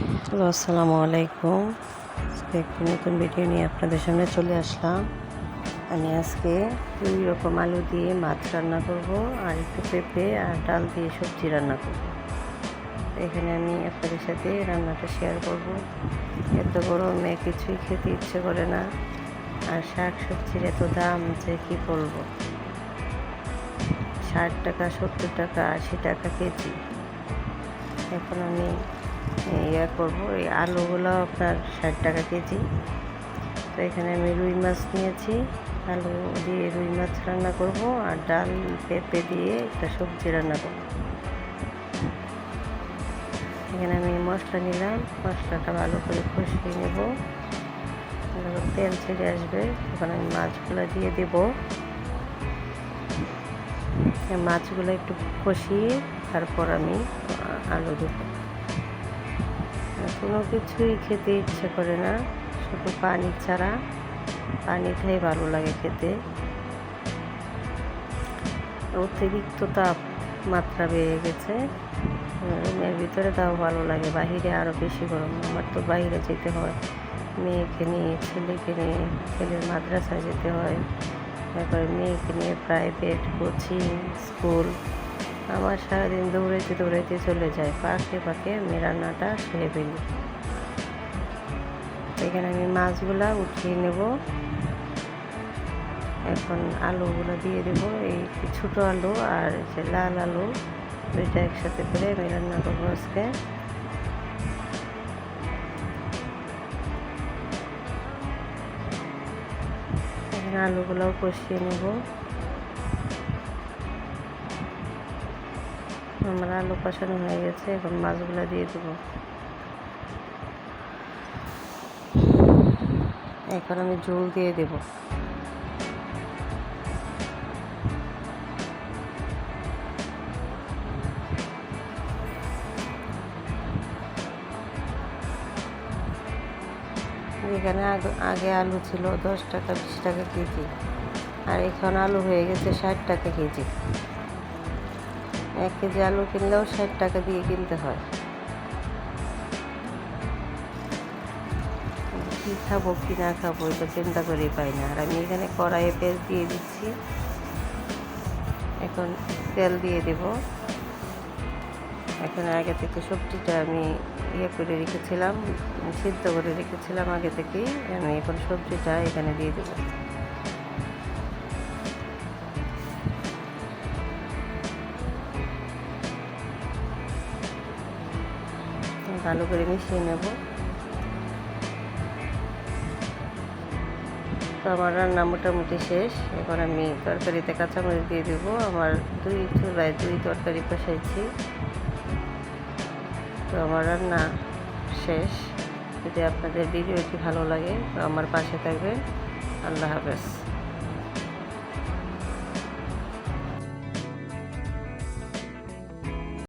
Hello, আসসালামু আলাইকুম। একটি নতুন ভিডিও নিয়ে আপনাদের সামনে চলে আসলাম। আমি আজকে দুই রকম আলু দিয়ে মাছ রান্না করব, আর একটু পেঁপে আর ডাল দিয়ে সবজি রান্না করব। এখানে আমি আপনাদের সাথে রান্নাটা শেয়ার করব। এত গরমে কিছুই খেতে ইচ্ছে করে না, আর শাক সবজির এত দাম যে কী বলব? ষাট টাকা, সত্তর টাকা, আশি টাকা কেজি। এখন আমি ইয়া করব, এই আলুগুলো আপনার ষাট টাকা কেজি। তো এখানে আমি রুই মাছ নিয়েছি, আলু দিয়ে রুই মাছ রান্না করব আর ডাল পেঁপে দিয়ে একটা সবজি রান্না করব। এখানে আমি মশলা নিলাম, মশলাটা ভালো করে কষিয়ে নেব। তেল ছেড়ে আসবে, তখন আমি মাছগুলো দিয়ে দেব। মাছগুলো একটু কষিয়ে তারপর আমি আলু দেবো। কোনো কিছুই খেতে ইচ্ছে করে না, শুধু পানি ছাড়া। পানিটাই ভালো লাগে খেতে। অতিরিক্ত তাপ মাত্রা বেড়ে গেছে। রুমের ভিতরে তাও ভালো লাগে, বাহিরে আরও বেশি গরম। আমার তো বাইরে যেতে হয়। মেয়েকে নিয়ে, ছেলেকে নিয়ে, ছেলের মাদ্রাসায় যেতে হয়। তারপরে মেয়েকে নিয়ে প্রাইভেট কোচিং স্কুল আমার সারাদিন দৌড়াইতে দৌড়াইতে চলে যায়। পাকে পাকে আমি রান্নাটা সেরে ফেলি। এখানে আমি মাছগুলা উঠিয়ে নেব। এখন আলুগুলো দিয়ে দেবো। এই ছোটো আলু আর যে লাল আলু, দুইটা একসাথে করে আমি রান্না করব আজকে। এখানে আলুগুলোও কষিয়ে নেব। আমার আলু কষানো হয়ে গেছে, এখন মাছগুলো দিয়ে দেবো। এখন আমি ঝোল দিয়ে দেব। এখানে আগে আলু ছিল দশ টাকা, বিশ টাকা কেজি। আর এখন আলু হয়ে গেছে ষাট টাকা কেজি। এক কেজি আলু কিনলেও ষাট টাকা দিয়ে কিনতে হয়। কী খাব, কি না খাব, এটা চিন্তা করেই পাই না। আর আমি এখানে কড়াইয়ে পেঁয়াজ দিয়ে দিচ্ছি। এখন তেল দিয়ে দেব। এখন আগে থেকে সবজিটা আমি ইয়ে করে রেখেছিলাম, সিদ্ধ করে রেখেছিলাম আগে থেকেই। আমি এখন সবজিটা এখানে দিয়ে দেবো। ভালো করে মিশিয়ে নেব। তো আমার রান্না মোটামুটি শেষ। এখন আমি তরকারিতে কাঁচামরিচ দিয়ে দেবো। আমার দুই চুলায় দুই তরকারি কষাইছি তো আমার রান্না শেষ। যদি আপনাদের ভিডিওটি ভালো লাগে, তো আমার পাশে থাকবেন। আল্লাহ হাফেজ।